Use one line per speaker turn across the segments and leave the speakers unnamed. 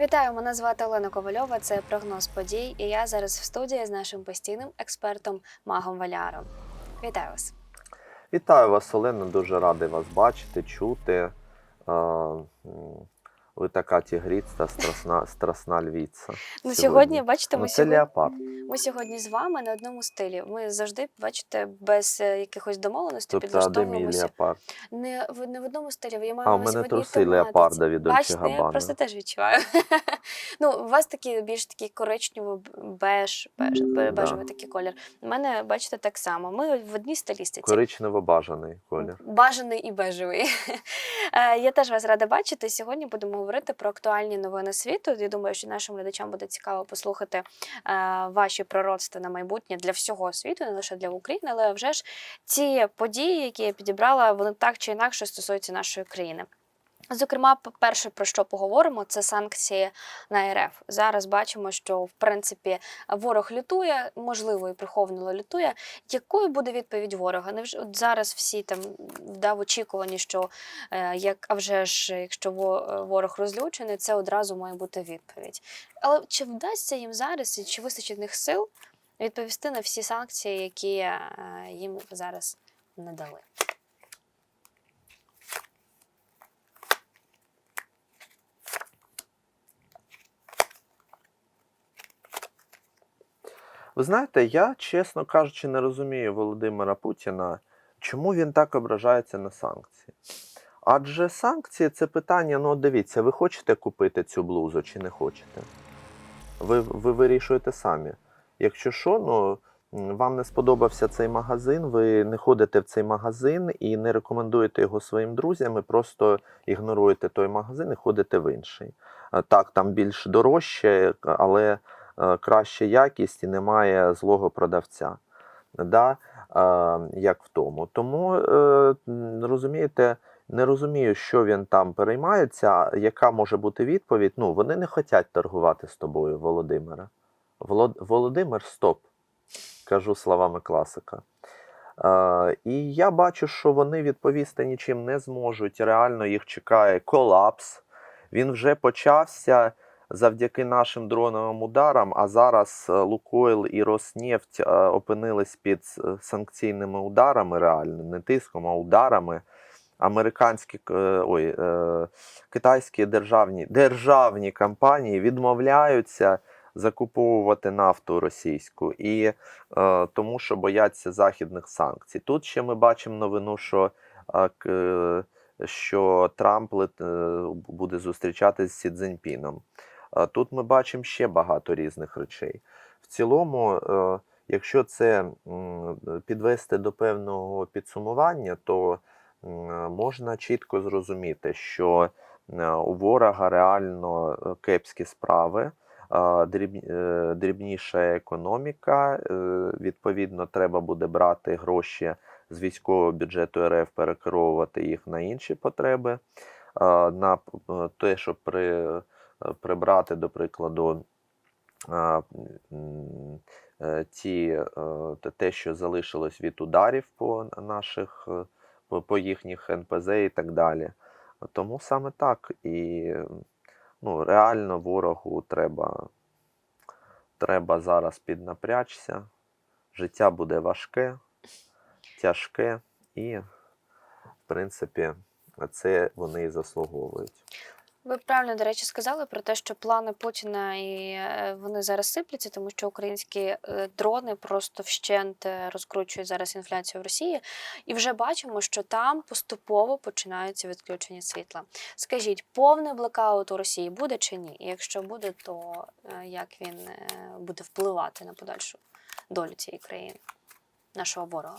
Вітаю, мене звати Олена Ковальова. Це прогноз подій. І я зараз в студії з нашим постійним експертом Магом Валяром. Вітаю вас.
Вітаю вас, Олена. Дуже радий вас бачити, чути. Ви така тігріця, страсна, страсна львіця.
Ну сьогодні, бачите, ми
Ну, це
сьогодні,
леопард.
ми сьогодні з вами на одному стилі. Ми завжди, бачите, без е, якихось домовленостей підлаштовуємося. Не в не в одному стилі. Я маю
А, у мене труси леопарда від
Бачите, я просто теж відчуваю. ну, у вас такі більш такий коричнево беж, беж, бежевий такий колір. У мене, бачите, так само. Ми в одній стилістиці.
Коричнево бажаний колір.
Бажаний і бежевий. Е, Я теж вас рада бачити. Сьогодні будемо говорити про актуальні новини світу. Я думаю, що нашим глядачам буде цікаво послухати е, ваші пророцтва на майбутнє для всього світу, не лише для України, але вже ж ці події, які я підібрала, вони так чи інакше стосуються нашої країни. Зокрема, перше про що поговоримо, це санкції на РФ. Зараз бачимо, що в принципі ворог лютує, можливо, і приховано лютує. Якою буде відповідь ворога? Невже от зараз всі там да, в очікуванні, що е, як а вже ж, якщо е, ворог розлючений, це одразу має бути відповідь. Але чи вдасться їм зараз, і чи вистачить них сил відповісти на всі санкції, які е, їм зараз надали?
Ви знаєте, я, чесно кажучи, не розумію Володимира Путіна, чому він так ображається на санкції. Адже санкції це питання, ну дивіться, ви хочете купити цю блузу чи не хочете? Ви, ви вирішуєте самі. Якщо що, ну вам не сподобався цей магазин, ви не ходите в цей магазин і не рекомендуєте його своїм друзям, і просто ігноруєте той магазин і ходите в інший. Так, там більш дорожче, але краща якість і немає злого продавця. Да? Е, Як в тому. Тому, е, розумієте, не розумію, що він там переймається, яка може бути відповідь. Ну, вони не хочуть торгувати з тобою, Володимира. Волод... Володимир, стоп. Кажу словами класика. Е, і я бачу, що вони відповісти нічим не зможуть. Реально їх чекає колапс. Він вже почався завдяки нашим дроновим ударам, а зараз е, Лукойл і Роснефть е, опинились під е, санкційними ударами, реально, не тиском, а ударами. Американські ой, китайські державні, державні компанії відмовляються закуповувати нафту російську і тому, що бояться західних санкцій. Тут ще ми бачимо новину, що, е, що Трамп буде зустрічатися з Сі Цзіньпіном. Тут ми бачимо ще багато різних речей. В цілому, е, якщо це підвести до певного підсумування, то можна чітко зрозуміти, що е, у ворога реально е, кепські справи, дріб- дрібніша економіка. Відповідно, треба буде брати гроші з військового бюджету РФ, перекеровувати їх на інші потреби, на те, щоб при, прибрати, до прикладу, е, ті, е, те- що залишилось від ударів по наших, е, по їхніх НПЗ і так далі. Тому саме так. І ну, реально ворогу треба, треба зараз піднапрячся. Життя буде важке, тяжке, і, в принципі, це вони і заслуговують.
Ви правильно, до речі, сказали про те, що плани Путіна і е, вони зараз сипляться, тому що українські е, дрони просто вщент е, розкручують зараз інфляцію в Росії, і вже бачимо, що там поступово починаються відключення світла. Скажіть, повний блекаут у Росії буде чи ні? І якщо буде, то як він буде впливати на подальшу долю цієї країни, нашого ворога?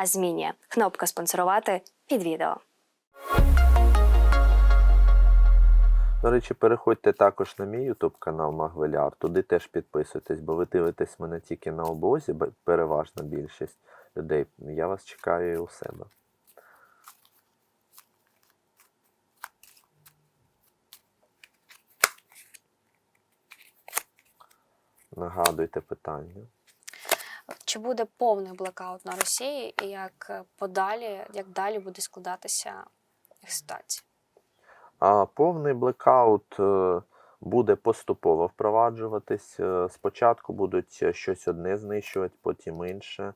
а змінює. Кнопка спонсорувати під відео.
До речі, переходьте також на мій YouTube канал Магвеляр. Туди теж підписуйтесь, бо ви дивитесь мене тільки на обозі, бе- переважна більшість людей. Я вас чекаю і у себе. Нагадуйте питання.
Чи буде повний блекаут на Росії, і як е, подалі, як далі буде складатися їх ситуація?
А повний блекаут е, буде поступово впроваджуватись. Е, Спочатку будуть щось одне знищувати, потім інше.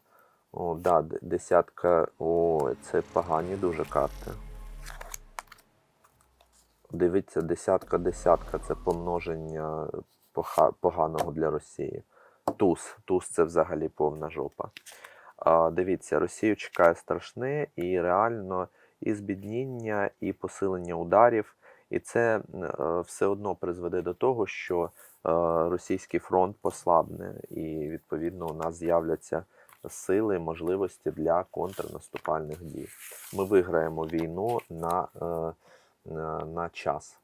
О, да, десятка. О, це погані дуже карти. Дивіться, десятка, десятка це помноження поганого для Росії. Туз. Туз це взагалі повна жопа. А, дивіться, Росію чекає страшне і реально і збідніння, і посилення ударів. І це е, все одно призведе до того, що е, російський фронт послабне, і відповідно у нас з'являться сили, можливості для контрнаступальних дій. Ми виграємо війну на, е, на, на час.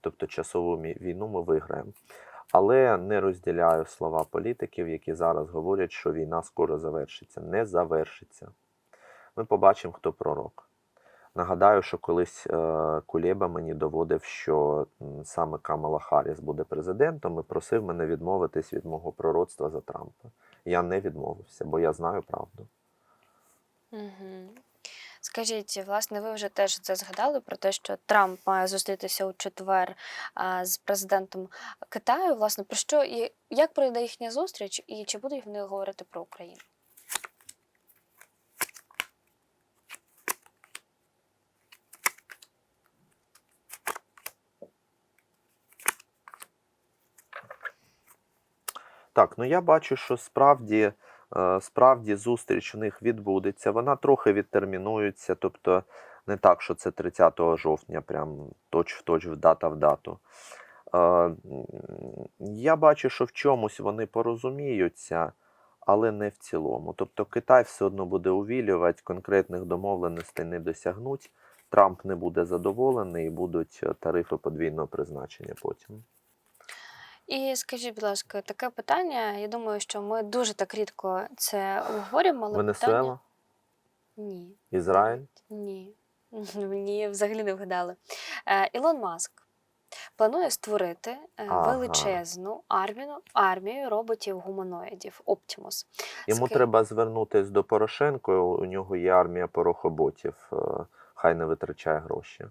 Тобто часову війну ми виграємо. Але не розділяю слова політиків, які зараз говорять, що війна скоро завершиться. Не завершиться. Ми побачимо, хто пророк. Нагадаю, що колись е, Кулєба мені доводив, що саме Камала Харріс буде президентом і просив мене відмовитись від мого пророцтва за Трампа. Я не відмовився, бо я знаю правду.
Угу. Скажіть, власне, ви вже теж це згадали про те, що Трамп має зустрітися у четвер з президентом Китаю. Власне, про що і як пройде їхня зустріч, і чи будуть вони говорити про Україну?
Так, ну я бачу, що справді, справді зустріч у них відбудеться. Вона трохи відтермінується, тобто не так, що це 30 жовтня, прям точ в точ в дата в дату. Е, Я бачу, що в чомусь вони порозуміються, але не в цілому. Тобто Китай все одно буде увілювати, конкретних домовленостей не досягнуть. Трамп не буде задоволений і будуть е, тарифи подвійного призначення потім.
І скажіть, будь ласка, таке питання. Я думаю, що ми дуже так рідко це обговорюємо, але
Венесуела,
питання... Ні.
Ізраїль.
Ні. Ні, взагалі не вгадали. Е, Ілон Маск планує створити е,
Ага.
величезну армію, армію роботів-гуманоїдів Оптімус.
Йому
Ски-
треба звернутись до Порошенка. У нього є армія порохоботів. е, Хай не витрачає гроші.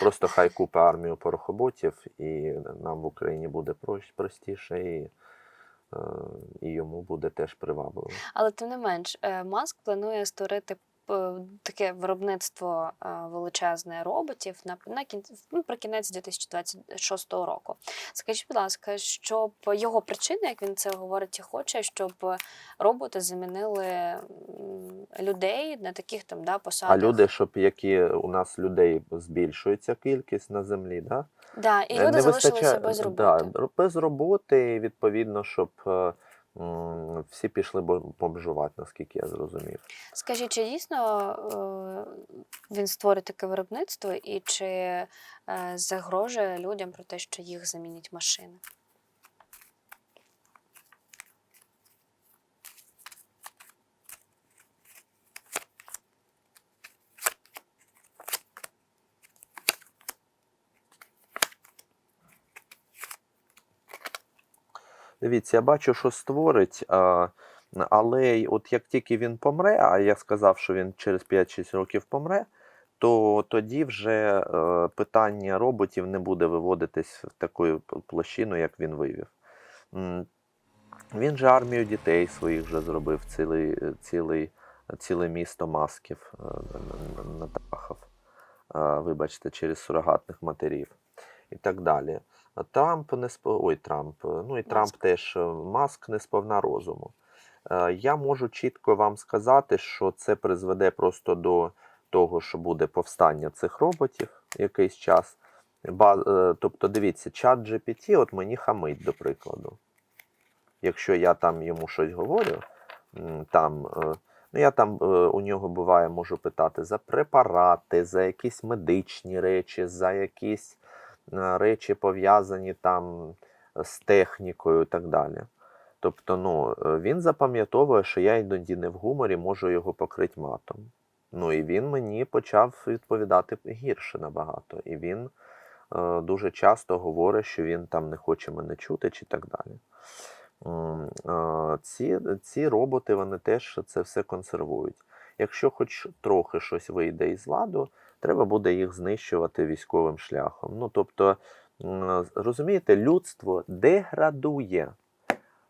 Просто хай купи армію порохоботів, і нам в Україні буде простіше, і, е, і йому буде теж привабливо.
Але тим не менш, е, Маск планує створити таке виробництво е, величезне роботів на, на кінці, ну, про кінець 2026 року. Скажіть, будь ласка, щоб його причина, як він це говорить і хоче, щоб роботи замінили людей на таких там да, посадах.
А люди, щоб які у нас людей збільшується кількість на землі, да?
Да, і
Е,
люди
не
залишилися
вистачає-
без роботи.
Да, без роботи, відповідно, щоб е, всі пішли бо- бомжувати, наскільки я зрозумів.
Скажіть, чи дійсно е, він створить таке виробництво, і чи е, загрожує людям про те, що їх замінять машини?
Дивіться, я бачу, що створить, але от як тільки він помре, а я сказав, що він через 5-6 років помре, то тоді вже е, питання роботів не буде виводитись в таку площину, як він вивів. Він же армію дітей своїх вже зробив цілий, цілий, ціле місто масків е, на- на- натрахав. Е, Вибачте, через сурогатних матерів і так далі. Трамп не сп... Ой, Трамп. Ну і Трамп
Маск.
теж е, маск не сповна розуму. Е, Я можу чітко вам сказати, що це призведе просто до того, що буде повстання цих роботів якийсь час. Е, Тобто, дивіться, чат GPT от мені хамить, до прикладу. Якщо я там йому щось говорю, там Ну, я там у нього буває, можу питати за препарати, за якісь медичні речі, за якісь речі пов'язані там з технікою і так далі. Тобто, ну, е, він запам'ятовує, що я іноді не в гуморі можу його покрити матом. Ну і він мені почав відповідати гірше набагато. І він е, дуже часто говорить, що він там не хоче мене чути чи так далі. Е, Ці, ці роботи вони теж це все консервують. Якщо хоч трохи щось вийде із ладу, треба буде їх знищувати військовим шляхом. Ну тобто, розумієте, людство деградує.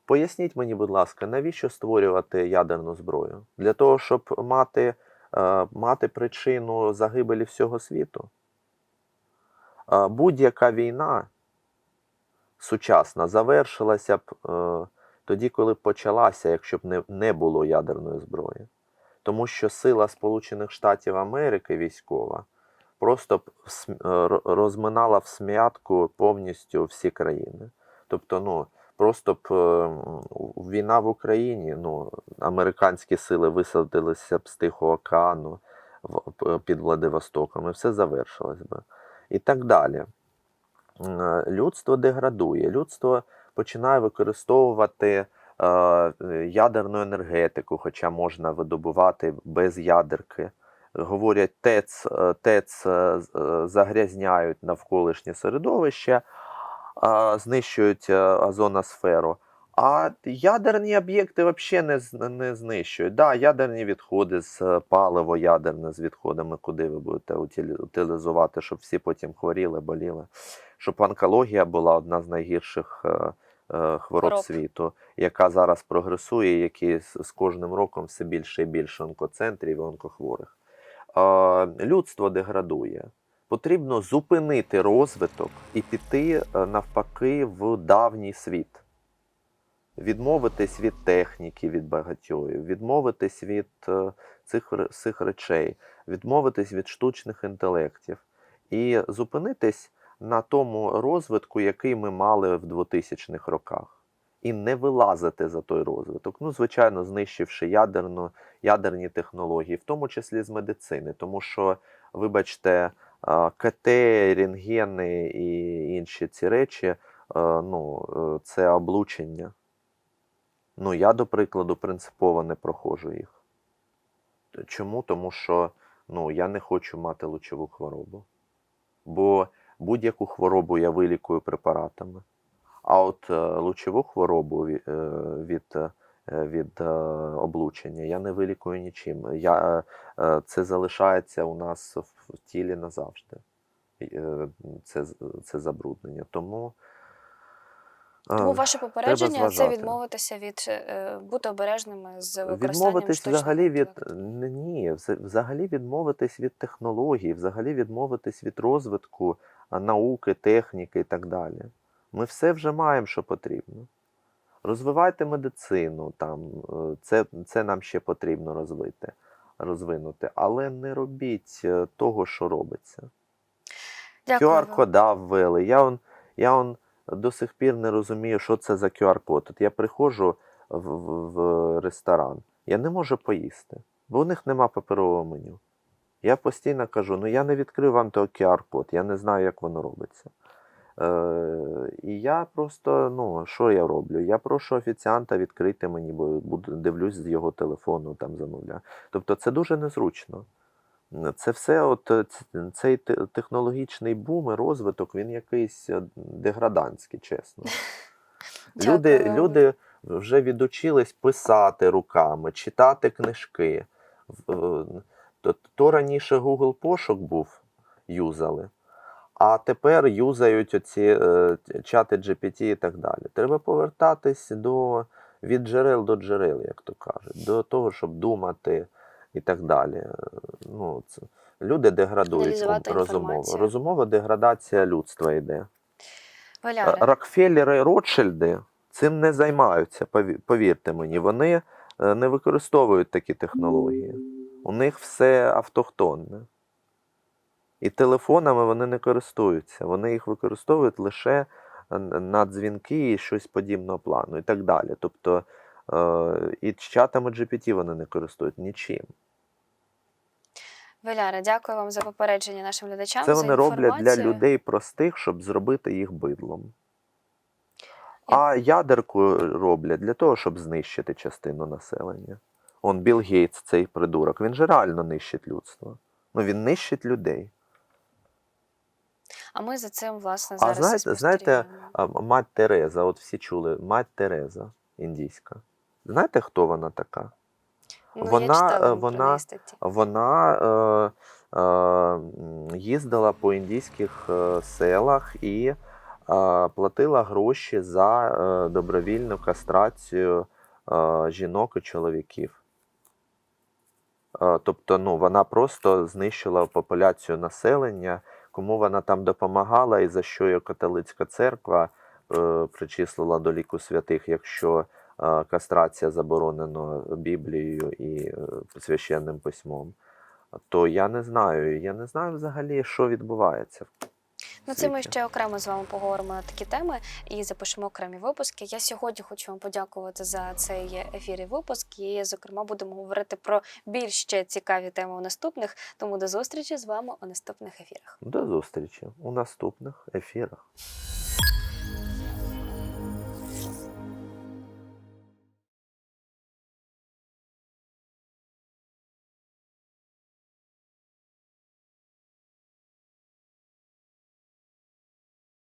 Поясніть мені, будь ласка, навіщо створювати ядерну зброю? Для того, щоб мати, е, мати причину загибелі всього світу? Е, будь-яка війна сучасна завершилася б е, тоді, коли почалася, якщо б не, не було ядерної зброї. Тому що сила Сполучених Штатів Америки військова просто е, ро- розминала в смятку повністю всі країни. Тобто, ну, просто б е, війна в Україні, ну, американські сили висадилися б з Тихого океану під Владивостоком, і все завершилось би. І так далі. Е, Людство деградує, людство починає використовувати ядерну енергетику, хоча можна видобувати без ядерки. Говорять, ТЕЦ, е, ТЕЦ е, е, загрязняють навколишнє середовище, знищують е, озоносферу. А ядерні об'єкти взагалі не, не знищують. Да, ядерні відходи з е, паливо ядерне з відходами, куди ви будете утилізувати, щоб всі потім хворіли, боліли. Щоб онкологія була одна з найгірших е, е, хвороб
Хвороб.
світу, яка зараз прогресує, які з, кожним роком все більше і більше онкоцентрів і онкохворих. Е, людство деградує. Потрібно зупинити розвиток і піти е, навпаки в давній світ. Відмовитись від техніки, від багатьої, відмовитись від е, цих, цих речей, відмовитись від штучних інтелектів і зупинитись на тому розвитку, який ми мали в 2000-х роках, і не вилазити за той розвиток. Ну, звичайно, знищивши ядерну, ядерні технології, в тому числі з медицини, тому що, вибачте, КТ, рентгени і інші ці речі, е, ну, е, це облучення. Ну, я, до прикладу, принципово не проходжу їх. Чому? Тому що ну, я не хочу мати лучову хворобу. Бо будь-яку хворобу я вилікую препаратами. А от е, лучову хворобу е, від, е, від облучення я не вилікую нічим. Я, це залишається у нас в тілі назавжди. Це, це забруднення. Тому,
Тому ваше попередження це відмовитися від бути обережними з використанням
Відмовитись
штучного
взагалі від ні, взагалі відмовитись від технологій, взагалі відмовитись від розвитку науки, техніки і так далі. Ми все вже маємо, що потрібно. Розвивайте медицину, там, е, це, це нам ще потрібно розвити, розвинути, але не робіть е, того, що робиться. QR-кода ввели. Я он, я он до сих пір не розумію, що це за QR-код. От я приходжу в, в, в ресторан, я не можу поїсти, бо у них нема паперового меню. Я постійно кажу: ну я не відкрив вам той QR-код, я не знаю, як воно робиться. Е, і я просто, ну, що я роблю? Я прошу офіціанта відкрити мені, бо буду, дивлюсь з його телефону, там замовляю. Тобто це дуже незручно. Це все, от е, цей технологічний бум і розвиток, він якийсь е, деградантський, чесно. Люди, люди вже відучились писати руками, читати книжки. Е, То, то раніше Google пошук був, юзали, а тепер юзають оці е, чати GPT і так далі. Треба повертатись до, від джерел до джерел, як то кажуть, до того, щоб думати і так далі. Е, Ну, це, люди деградують розумово. Розумова деградація людства йде.
Валяре,
Рокфеллери Ротшильди цим не займаються, повірте мені. Вони е, не використовують такі технології. У них все автохтонне. І телефонами вони не користуються. Вони їх використовують лише е, на дзвінки і щось подібного плану, і так далі. Тобто Е, і чатами GPT вони не користують нічим.
Валяра, дякую вам за попередження нашим глядачам.
Це
за
вони роблять для людей простих, щоб зробити їх бидлом. А ядерку роблять для того, щоб знищити частину населення. Он Білл Гейтс, цей придурок, він же реально нищить людство. Ну він нищить людей.
А ми за цим, власне,
А
зараз і
знаєте, знаєте. А, мать Тереза, от всі чули, мать Тереза індійська. Знаєте, хто вона така?
Ну, я
вона,
читала
е, вона- Вона е, е, їздила по індійських е, селах і е, платила гроші за е, добровільну кастрацію е, жінок і чоловіків. Тобто, ну, вона просто знищила популяцію населення, кому вона там допомагала, і за що її католицька церква е, причислила до ліку святих, якщо е, кастрація заборонена Біблією і е, священним письмом. То я не знаю. Я не знаю взагалі, що відбувається.
Ну, це ми ще окремо з вами поговоримо на такі теми і запишемо окремі випуски. Я сьогодні хочу вам подякувати за цей ефір і випуск. І, зокрема, будемо говорити про більш ще цікаві теми у наступних. Тому до зустрічі з вами у наступних ефірах.
До зустрічі у наступних ефірах.